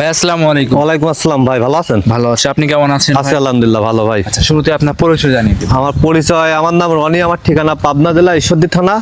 ভাই আসসালামু আলাইকুম। ওয়ালাইকুম আসসালাম ভাই ভালো আছেন? ভালো আছি। আপনি কেমন আছেন আছি আলহামদুলিল্লাহ ভালো ভাই। আচ্ছা শুরুতে আপনার পরিচয় জানিয়ে দিন। আমার পরিচয় আমার নাম রনি আমার ঠিকানা পাবনা জেলা ঈশ্বরদী থানা।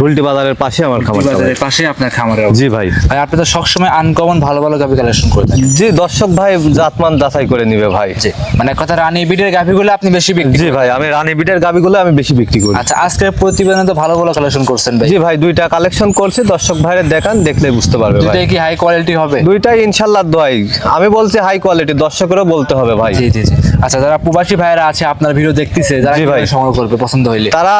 রুলটি বাজারের পাশে আমার খামার বাজারের পাশে আপনার খামারের জি ভাই। ভাই আপনি তো সবসময় আনকমন ভালো ভালো গাভি কালেকশন করে থাকেন। জি দর্শক ভাই জাতমান যাচাই করে নিবে ভাই। জি মানে কথা রানী বিটের গাভিগুলো আপনি বেশি বিক্রি জি ভাই আমি রানী বিটের গাবিগুলো আমি বেশি বিক্রি করি। আচ্ছা আজকের প্রতিবেদনে তো ভালো ভালো কালেকশন করছেন ভাই। জি ভাই দুইটা কালেকশন করছি দর্শক ভাইরে দেখান দেখলে বুঝতে পারবে ভাই। দুটাই কি হাই কোয়ালিটি হবে? দুইটাই ইনশাল্লাহ দোয়াই। আমি বলছি হাই কোয়ালিটি দর্শকেরও বলতে হবে ভাই। জি জি জি। আচ্ছা যারা প্রবাসী ভাইরা আছে আপনার ভিডিও দেখতেছে যারা। সংগ্রহ করবে পছন্দ হইলে। তারা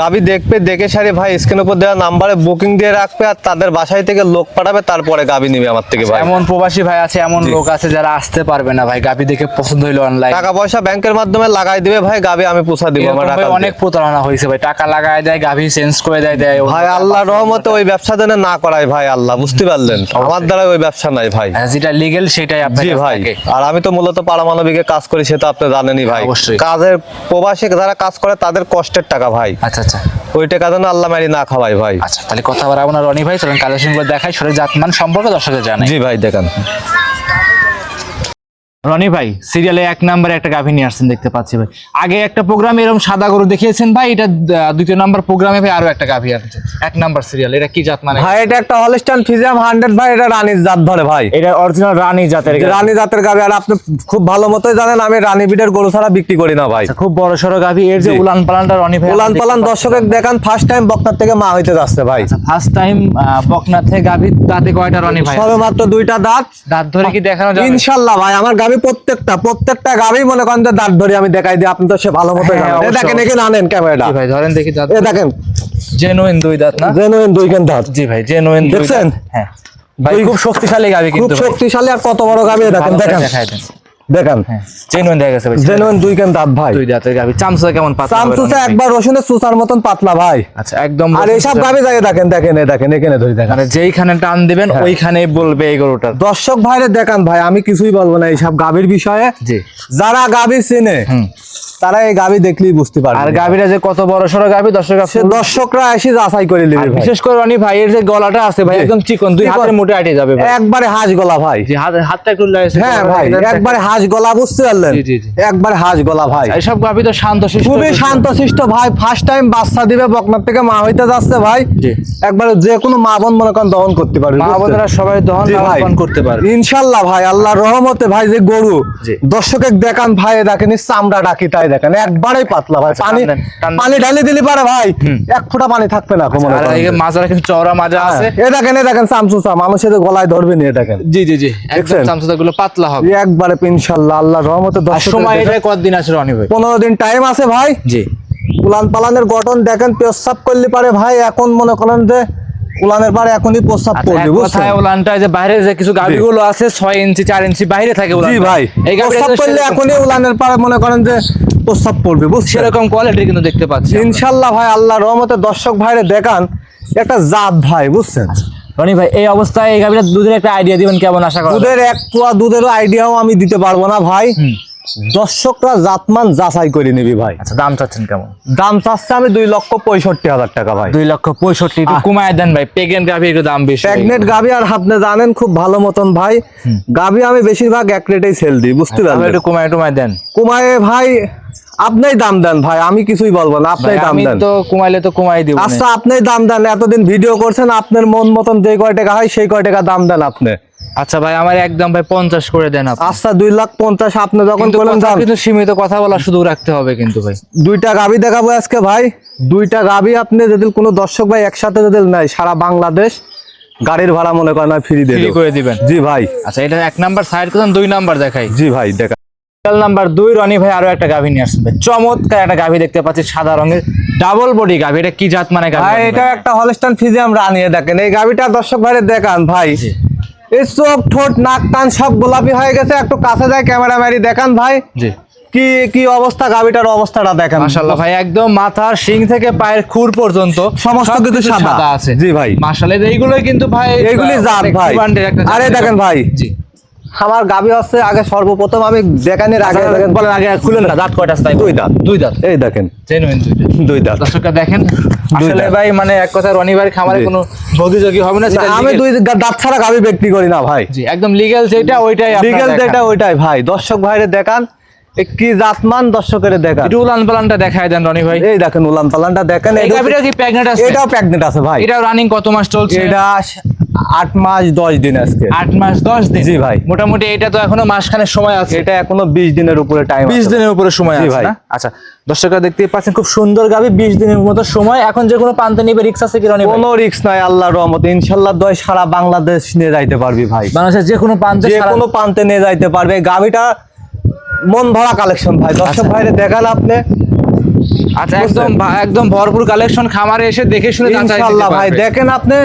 গাবি দেখবে দেখে সারি ভাই স্ক্রিন উপর দেওয়া নাম্বারে বুকিং দিয়ে রাখবে আর তাদের বাসায় থেকে লোক পাঠাবে তারপরে গাবি নিবে আমার থেকে ভাই। এমন প্রবাসী ভাই আছে এমন লোক আছে যারা আসতে পারবে না ভাই গাভি দেখে পছন্দ হইল অনলাইন টাকা পয়সা ব্যাংকের মাধ্যমে লাগাই দিবে ভাই গাবি আমি পোষা দিব আমার টাকা অনেক প্রতারণা হয়েছে ভাই টাকা লাগায় দেয় গাভি চেঞ্জ করে দেয় দেয়। ভাই আল্লাহ রহমতে ওই ব্যবসা যেন না করায় ভাই আল্লাহ বুঝতে পারলেন? আমার দ্বারা ওই ব্যবসা নাই ভাই। আর যেটা লিগেল সেটাই আপনার ভাই আর আমি তো মূলত পারমাণবিকে কাজ করি সেটা আপনি জানেনই ভাই। অবশ্যই। কাজের প্রবাসী যারা কাজ করে তাদের কষ্টের টাকা ভাই। আচ্ছা আচ্ছা। ওই টাকা যেন আল্লাহ মারি না খাওয়াই ভাই। আচ্ছা তাহলে কথা বার আপনার রনি ভাই চলেন কালেশিং করে দেখাই সরে জাতমান সম্পর্কে দর্শকের জানাই। জি ভাই দেখেন। রনি ভাই সিরিয়ালে এক নম্বরে একটা গাভী নিয়ে আসছেন দেখতে পাচ্ছি ভাই। আগে একটা প্রোগ্রামে এরকম সাদা গরু দেখিয়েছেন ভাই এটা দ্বিতীয় নাম্বার প্রোগ্রামে ভাই আরও একটা গাভী আসছে এক নাম্বার সিরিয়াল এটা কি জাত মানে? ভাই এটা একটা হলস্টাইন ফিজিয়াম হান্ড্রেড ভাই এটা রানীর জাত ধরে ভাই। এটা অরিজিনাল রানী জাতের গাভী। রানী জাতের গাবি আর আপনি খুব ভালো মতোই জানেন আমি রানী বিটের গরু ছাড়া বিক্রি করি না ভাই। আচ্ছা, খুব বড় সড়ো গাভী এর যে উলান পালানটা রনি ভাই উলান পালান দর্শকের দেখান ফার্স্ট টাইম বক্তার থেকে মা হইতে যাচ্ছে ভাই। ফার্স্ট টাইম বকনা থেকে গাভী দাঁতে কয়টা রনি ভাই সবে মাত্র দুইটা দাঁত। দাঁত ধরে কি দেখানো যাবে? ইনশাল্লাহ ভাই আমার গাবি প্রত্যেকটা প্রত্যেকটা গাবি মনে করেন যে দাঁত ধরি আমি দেখাই দিই আপনি তো সে ভালো মতো হ্যাঁ, জানেন। দেখেন এখানে আনেন ক্যামেরাটা। ভাই ধরেন দেখি দাঁত। এ দেখেন। জেনুইন দুই দাঁত না? জেনুইন দুই কেন দাঁত। জি ভাই জেনুইন দেখছেন? হ্যাঁ। ভাই খুব শক্তিশালী গাবি কিন্তু খুব শক্তিশালী আর কত বড় গাবি দেখেন দেখেন। দেখাই দেন। দেখেন। হ্যাঁ জেনুইন দেখা গেছে ভাই। জেনুইন দুইখান দাঁত ভাই। দুই দাঁতের গাবি চামচা কেমন পাতলা চামচা একবার রসুনের সুসার মতন পাতলা ভাই। আচ্ছা একদম আর এইসব গাবি জায়গা দেখেন দেখেন দেখেন এখানে ধরে দেখেন। মানে যেইখানে টান দিবেন হ্যাঁ। ওইখানেই বলবে এই গরুটা দর্শক ভাইরে দেখান ভাই আমি কিছুই বলব না এইসব গাবির বিষয়ে। জি। যারা গাবি চিনে হুম। তারা এই গাবি দেখলেই বুঝতে পারবে আর গাভীরা যে কত বড় সড়ো গাভী দর্শক দর্শকরা এসে যাচাই করে নেবে বিশেষ করে রনি ভাইয়ের যে গলাটা আছে ভাই একদম চিকন দুই। হাতের মুঠে আটে যাবে ভাই একবারে হাঁস গলা ভাই হাত হাতটা একটু হ্যাঁ ভাই একবারে হাঁস গলা বুঝতে পারলেন জি, জি, জি। একবারে হাঁস গলা ভাই এইসব গাভী তো শান্ত শিষ্ট খুবই শান্তশিষ্ট ভাই ফার্স্ট টাইম বাচ্চা দিবে বকনার থেকে মা হইতে যাচ্ছে ভাই জি। একবারে যে কোনো মা বোন মনে করেন দহন করতে পারবে মা? বোনেরা সবাই দহন ভাই। লাভবান করতে পারবে ইনশাল্লাহ ভাই আল্লাহর রহমতে ভাই যে গরু। দর্শকে দেখান ভাই দেখেন এই চামড়া ডাকি তাই দেখেন একবারেই পাতলা ভাই পানি টান দেন। পানি ঢালি দিলি পারে ভাই এক ফোঁটা পানি থাকবে না মনে আর এদিকে মাজারা কিন্তু চওড়া মাজা হ্যাঁ, আছে। এ দেখেন এ দেখেন চামচুচা মানুষের গলায় ধরবে নিয়ে দেখেন। জি জি জি একদম? চামচা গুলো পাতলা হবে। একবারে ইনশাল্লাহ আল্লাহর রহমতে আর দর্শক সময় এটা কতদিন আছে রনি ভাই? পনেরো দিন টাইম আছে ভাই। জি। উলান পালানের গঠন দেখেন প্রস্রাব করলে পারে ভাই এখন মনে করেন যে উলানের পারে এখনই প্রস্রাব আচ্ছা, করবে বুঝছেন? উলানটা যে বাইরে যে কিছু গাভীগুলো আছে ছয় ইঞ্চি চার ইঞ্চি বাইরে থাকে জি ভাই এই প্রস্রাব করলে এখনই উলানের পারে মনে করেন যে প্রস্রাব পড়বে বুঝছি সেরকম কোয়ালিটি কিন্তু দেখতে পাচ্ছি ইনশাল্লাহ ভাই আল্লাহ রহমতে দর্শক ভাইরে দেখান একটা জাত ভাই বুঝছেন? রনি ভাই এই অবস্থায় এই গাভীটা দুধের একটা আইডিয়া দিবেন কেমন আশা করা দুধের এক পোয়া দুধেরও আইডিয়াও আমি দিতে পারব না ভাই। দর্শকরা জাতমান যাচাই করে নিবি ভাই। আচ্ছা দাম চাচ্ছেন কেমন? দাম চাচ্ছে আমি দুই লক্ষ পঁয়ষট্টি হাজার টাকা ভাই। দুই লক্ষ পঁয়ষট্টি কমায় দেন ভাই। প্রেগনেন্ট গাভী একটু দাম বেশি। প্রেগনেট গাবি আর আপনি জানেন খুব ভালো মতন ভাই। গাবি আমি বেশিরভাগ এক রেটেই সেল দিই বুঝতে ভাই, পারলেন? একটু কমায় টুমায় দেন। কুমায়ে ভাই আপনিই দাম দেন ভাই আমি কিছুই বলব না ভাই, আপনিই দাম দেন। তো কমাইলে তো কমাই দিব আচ্ছা আপনিই দাম দেন এতদিন ভিডিও করছেন আপনার মন মতন যে কয় টাকা হয় সেই কয় টাকা দাম দেন আপনি। আচ্ছা ভাই আমার একদম ভাই পঞ্চাশ করে দেন আচ্ছা দুই লাখ পঞ্চাশ আপনি যখন বলেন কিন্তু সীমিত কথা বলা শুধু রাখতে হবে কিন্তু ভাই। দুইটা গাবি দেখাবো আজকে ভাই। দুইটা গাবি আপনি যদি কোনো দর্শক ভাই একসাথে যদি নেয় সারা বাংলাদেশ গাড়ির ভাড়া মনে করেন ফ্রি দিয়ে করে দিবেন। জি ভাই। আচ্ছা এটা এক নাম্বার সাইড করুন দুই নাম্বার দেখাই। জি ভাই দেখা। নাম্বার দুই রনি ভাই আরও একটা গাভী নিয়ে। চমৎকার একটা গাভী দেখতে পাচ্ছি সাদা রঙের। ডাবল বডি গাভী এটা কি জাত মানে গাভী এটা একটা হলস্টান ফিজিয়াম রানিয়ে দেখেন এই গাবিটা দর্শক ভাই দেখান ভাই। এই চোখ ঠোঁট নাক কান সব গোলাপি হয়ে গেছে। একটু কাছে যায় ক্যামেরা ম্যারি দেখান ভাই। জি। কি কি অবস্থা গাবিটার অবস্থাটা দেখেন। মাশাআল্লাহ ভাই একদম মাথার শিং থেকে পায়ের খুর পর্যন্ত সমস্ত কিছু সাদা। আছে। জি ভাই। মাশাআল্লাহ এইগুলোই কিন্তু ভাই এইগুলি জাত ভাই। আরে দেখেন ভাই। জি। আমার গাবি হচ্ছে আগে সর্বপ্রথম আমি দেখানির আগে দেখেন। বলেন আগে খুলেন না দাঁত কয়টা আছে দুই দাঁত। দুই দাঁত। এই দেখেন। জেনুইন দুইটা দুই দাঁত। দর্শকরা দেখেন। আসলে ভাই মানে এক কথা রনি ভাইয়ের খামারে। কোনো ভোগীযোগী হবে না সেটা আমি দুই দাঁত ছাড়া গাবি বিক্রি করি না ভাই। জি একদম লিগ্যাল যেটা ওইটাই লিগেল যেটা ওইটাই ভাই। দর্শক ভাইরে দেখান কি জাতমান দর্শকের দেখান। একটু উলান পালানটা দেখায় দেন রনি ভাই। এই দেখেন উলান পালানটা দেখেন এই এটা- কি প্রেগনেন্ট আছে? এটাও প্রেগনেন্ট আছে ভাই। এটা রানিং কত মাস চলছে? এটা আট মাস দশ দিন আজকে। আট মাস দশ দিন? জি ভাই। মোটামুটি এটা তো এখনও মাসখানেক সময় আছে। এটা এখনও বিশ দিনের উপরে টাইম বিশ দিনের উপরে সময় আছে ভাই। আচ্ছা দর্শকরা দেখতেই পাচ্ছেন খুব সুন্দর গাভি বিশ দিনের মতো সময়। এখন যে কোনো প্রান্তে নিবে রিক্স আছে কি কোনো রিস্ক নাই আল্লাহর রহমতে। ইনশাল্লাহ দয় সারা বাংলাদেশ নিয়ে যাইতে পারবি ভাই। বাংলাদেশের যে কোনো প্রান্তে যে কোনো প্রান্তে নিয়ে যাইতে পারবে। গাভিটা মন ভরা কালেকশন ভাই। দর্শক আচ্ছা। ভাইরে দেখান আপনি আচ্ছা একদম একদম ভরপুর কালেকশন খামারে এসে দেখে শুনে ইনশাল্লাহ ভাই। দেখেন আপনি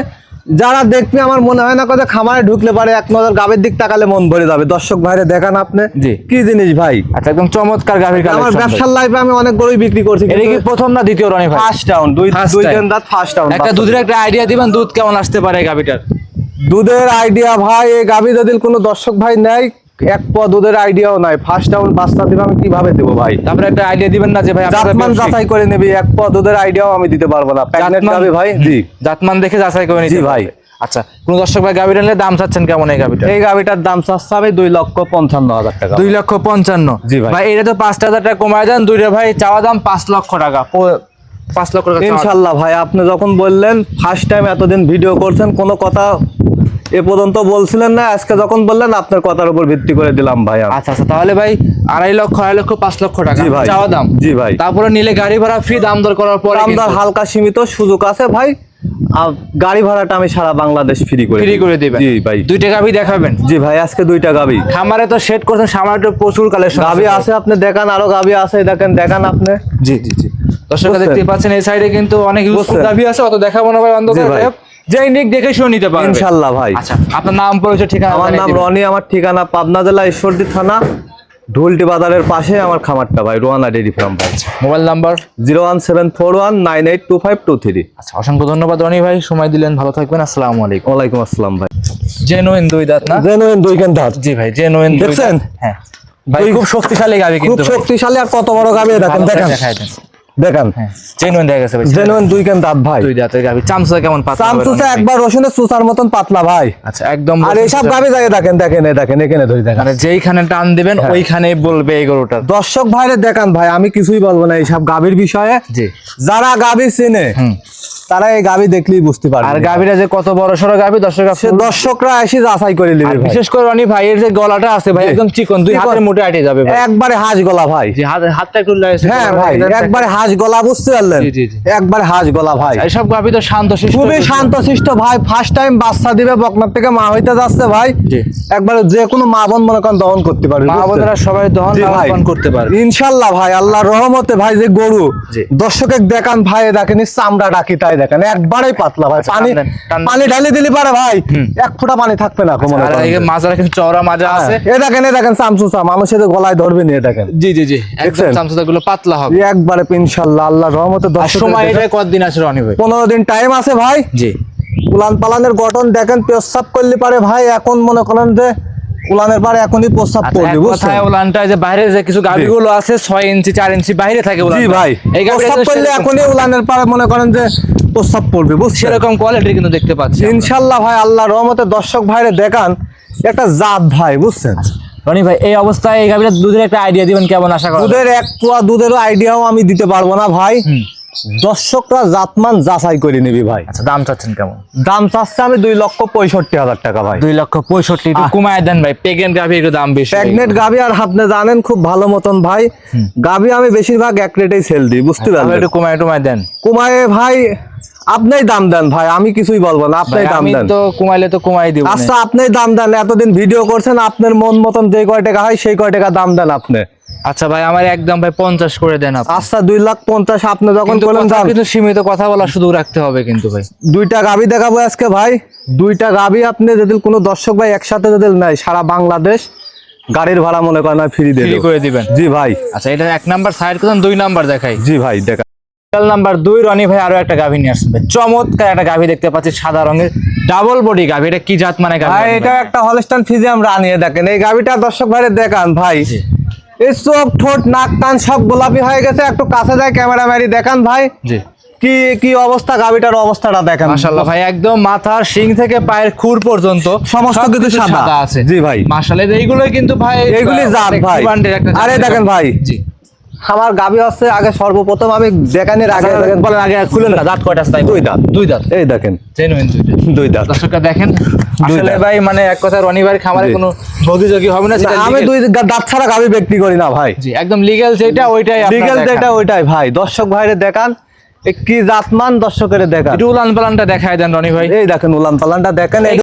যারা দেখবে আমার মনে হয় না কথা খামারে ঢুকলে পারে এক নজর গাবের দিক তাকালে মন ভরে যাবে। দর্শক ভাইরে দেখান আপনি জি। কি জিনিস ভাই? আচ্ছা একদম চমৎকার গাভীর আমার ব্যবসার লাইফে আমি অনেক গরুই বিক্রি করছি এটা কি প্রথম না দ্বিতীয় রানি ভাই? ফার্স্ট টাউন দুই দুই। দিন রাত ফার্স্ট টাউন একটা দুধের একটা আইডিয়া দিবেন দুধ কেমন আসতে পারে গাভিটার? দুধের আইডিয়া ভাই এই গাভী যদি কোনো দর্শক ভাই নেয় এক প দুধের আইডিয়াও নাই। ফার্স্ট ডাউন বাচ্চা দিবে আমি কীভাবে দেবো ভাই? তারপরে একটা আইডিয়া দিবেন না যে ভাই জাতমান যাচাই করে নেবি এক প দুধের আইডিয়াও আমি দিতে পারব না। জাতমান- ভাই? জি। জাতমান দেখে যাচাই করে নিতে ভাই। আচ্ছা কোন দর্শক ভাই গাভিটা নিলে দাম চাচ্ছেন কেমন এই গাভিটা এই গাভীটার দাম চাচ্ছে হবে দুই লক্ষ পঞ্চান্ন হাজার টাকা। দুই লক্ষ পঞ্চান্ন। জি ভাই। ভাই এটা তো পাঁচ হাজার টাকা কমায় দেন দুইটা ভাই চাওয়া দাম পাঁচ লক্ষ টাকা। পাঁচ লক্ষ টাকা ইনশাল্লাহ ভাই আপনি যখন বললেন ফার্স্ট টাইম এতদিন ভিডিও করছেন কোনো কথা এ পর্যন্ত বলছিলেন না আজকে যখন বললেন আপনার কথার উপর ভিত্তি করে দিলাম ভাই আচ্ছা আচ্ছা তাহলে ভাই আড়াই লক্ষ আড়াই লক্ষ পাঁচ লক্ষ টাকা। ভাই। চাওয়া দাম। জি ভাই। তারপরে নিলে গাড়ি ভাড়া ফ্রি দাম দর করার পর দাম দর হালকা সীমিত সুযোগ আছে ভাই। গাড়ি ভাড়াটা আমি সারা বাংলাদেশ ফ্রি করে ফ্রি করে দিবেন। জি ভাই। দুইটা গাভি দেখাবেন। জি ভাই আজকে দুইটা গাবি খামারে তো সেট করছেন সামান্য একটু প্রচুর কালেকশন গাবি আছে। আপনি দেখান আরও গাবি আছে দেখেন দেখান আপনি। জি জি জি। দর্শকরা বুঝছেন? দেখতে পাচ্ছেন এই সাইডে কিন্তু অনেক ইউজফুল? গাভি আছে অত দেখাবো না ভাই অন্ধকার দেখে শুনে নিতে পারবে। ইনশাল্লাহ ভাই। আচ্ছা আপনার নাম পরিচয় ঠিকানা আমার নাম রনি আমার ঠিকানা পাবনা জেলা ঈশ্বরদী থানা ঢুলটি বাজারের পাশে আমার খামারটা ভাই রোয়ানা ডেরি ফার্ম ভাই। Mobile number? Zero one seven four one nine eight two five two three. আচ্ছা অসংখ্য ধন্যবাদ রনি ভাই সময় দিলেন ভালো থাকবেন আসসালামু আলাইকুম। ওয়ালাইকুম আসসালাম ভাই। জেনুইন দুই দাঁত না? জেনুইন দুই কেন দাঁত? জি ভাই জেনুইন দেখছেন? হ্যাঁ। ভাই খুব শক্তিশালী কিন্তু। শক্তিশালী আর কত বড় গাবি দেখেন দেখেন। দেখায় দেন। দেখেন। হ্যাঁ। জেনুইন দেখা গেছে ভাই। জেনুইন দুই কেন দাঁত ভাই? দুই দাঁতের গাভি। চামচা কেমন পাতলা ভাই? একবার রসুনের চুচার মতন পাতলা ভাই। আচ্ছা একদম আর এইসব গাবি জায়গায় দেখেন দেখেন এই দেখেন এখানে ধরে দেখেন। মানে যেইখানে টান দিবেন হ্যাঁ। ওইখানেই বলবে এই গরুটা দর্শক ভাইরে দেখান ভাই আমি কিছুই বলব না এইসব গাবির বিষয়ে। জি। যারা গাবি চেনে তারা এই গাবি দেখলেই বুঝতে আর পারবে গাভিটা যে কত বড় সড়ো গাভি দর্শক দর্শকরা এসে যাচাই করে নেবে বিশেষ করে রনি ভাইয়ের যে গলাটা আছে ভাই একদম চিকন দুই। হাতের মুঠে আটে যাবে একবারে হাঁস গলা ভাই। হাতটা একটু হ্যাঁ ভাই একবারে হাঁস গলা বুঝতে পারলেন? জি। হাঁস গলা ভাই। এইসব গাভি তো শান্ত শিষ্ট খুবই শান্তশিষ্ট ভাই ফার্স্ট টাইম বাচ্চা দিবে বকনার থেকে মা হইতে যাচ্ছে ভাই। একবারে যে কোনো মা বোন মনে করেন দহন করতে পারবে মা? বোনেরা সবাই দহন ভাই। করতে পারবে। ইনশাল্লাহ ভাই আল্লাহ রহমতে ভাই যে গরু। দর্শকে দেখান ভাই দেখেন চামড়া ডাকি তাই দেখেন একবারেই পাতলা ভাই। আচ্ছা, পানি। পানি ঢালি দিলি পারে ভাই। এক ফোঁটা পানি থাকবে না মনে করেন মাজারা কিন্তু চওড়া মাজা আছে। এ দেখেন এ দেখেন চামচুচা মানুষের গলায় ধরবে নিয়ে দেখেন। জি জি জি। একদম দেখছেন? গুলো পাতলা হবে। একবারে ইনশাল্লাহ আল্লাহ রহমতে আর সময় এটা কতদিন আছে রনি ভাই? পনেরো দিন টাইম আছে ভাই। জি। উলান পালানের গঠন দেখেন প্রস্রাব করলে পারে ভাই এখন মনে করেন যে উলানের পারে এখনই প্রস্রাব আচ্ছা, বুঝছেন? উলানটা যে বাইরে যে কিছু গাভিগুলো আছে ছয় ইঞ্চি চার ইঞ্চি বাইরে থাকে উলান জি ভাই এই গাভিটা করলে এখনই উলানের পারে মনে করেন যে প্রস্রাব পড়বে বুঝছেন? সেরকম কোয়ালিটি কিন্তু দেখতে পাচ্ছি। ইনশাল্লাহ ভাই আল্লাহ রহমতে দর্শক ভাইরে দেখান একটা জাত ভাই বুঝছেন? রনি ভাই এই অবস্থায় এই গাভিটা দুধের একটা আইডিয়া দিবেন কেমন আশা করা যায়? দুধের এক পোয়া দুধেরও আইডিয়াও আমি দিতে পারব না ভাই। দর্শকরা জাতমান যাচাই করে নিবি ভাই। আচ্ছা দাম চাচ্ছেন কেমন? দাম চাচ্ছে আমি দুই লক্ষ পঁয়ষট্টি হাজার টাকা ভাই। দুই লক্ষ পঁয়ষট্টি কমায় দেন ভাই। পেগেন গাভি একটু দাম বেশি। প্রেগনেন্ট গাবি আর আপনি জানেন খুব ভালো মতন ভাই। গাবি আমি বেশিরভাগ এক রেটেই সেল দিই বুঝতে তাহলে পারলেন? একটু কমায় টুমায় দেন। কুমায়ে ভাই আপনিই দাম দেন ভাই আমি কিছুই বলব না ভাই, দাম দেন। তো কমাইলে তো কমাই দিব আচ্ছা আপনিই দাম দেন এতদিন ভিডিও করছেন আপনার মন মতন যে কয় টাকা হয় সেই কয় টাকা দাম দেন আপনি। আচ্ছা ভাই আমার একদম ভাই পঞ্চাশ করে দেন আচ্ছা দুই লাখ পঞ্চাশ আপনি যখন বলেন দাম। কিন্তু সীমিত কথা বলা শুধু রাখতে হবে কিন্তু ভাই। দুইটা গাবি দেখাবো আজকে ভাই। দুইটা গাবি আপনি যদি কোনো দর্শক ভাই একসাথে যদি নেয় সারা বাংলাদেশ গাড়ির ভাড়া মনে করেন ফ্রি ফ্রি দিয়ে করে দিবেন। জি ভাই। আচ্ছা এটা এক নাম্বার সাইড করুন দুই নাম্বার দেখাই। জি ভাই দেখা সিরিয়াল নাম্বার দুই রনি ভাই আরও একটা গাভী নিয়ে ভাই। চমৎকার একটা গাভী দেখতে পাচ্ছি সাদা রঙের ডাবল বডি গাভী এটা কি জাত মানে গাভী ভাই এটা একটা হলস্টান ফিজিয়াম রানিয়ে দেখেন এই গাভীটা দর্শক ভাইরে দেখান ভাই জি। এই চোখ ঠোঁট নাক কান সব গোলাপি হয়ে গেছে একটু কাছে যায় ক্যামেরা মারি দেখান ভাই জি কি কি অবস্থা গাবিটার অবস্থাটা দেখেন মাশাআল্লাহ ভাই একদম মাথার শিং থেকে পায়ের খুর পর্যন্ত সমস্ত কিছু সাদা। আছে জি ভাই। মাশাআল্লাহ এইগুলোই কিন্তু ভাই এইগুলি জাত ভাই। একটা জাত। আরে দেখেন ভাই। জি আমার গাবি হচ্ছে আগে সর্বপ্রথম আমি দেখানির আগে আগে দেখেন, বলেন আগে খুলেন না দাঁত কয়টা আছে দুই দাঁত। দুই দাঁত। এই দেখেন। জেনুইন দুই দাঁত। দর্শকরা দেখেন। আসলে ভাই মানে এক কথা রনি ভাইয়ের খামারে। কোনো প্রতিযোগী হবে না সেটা আমি দুই দাঁত ছাড়া গাবি বিক্রি করি না ভাই। জি একদম লিগ্যাল যেটা ওইটাই দেখান। যেটা ওইটাই ভাই। দর্শক ভাইরে দেখান কি জাতমান দর্শকের দেখান। উলান পালানটা দেখায় দেন রনি ভাই। এই দেখেন উলান পালানটা দেখেন এই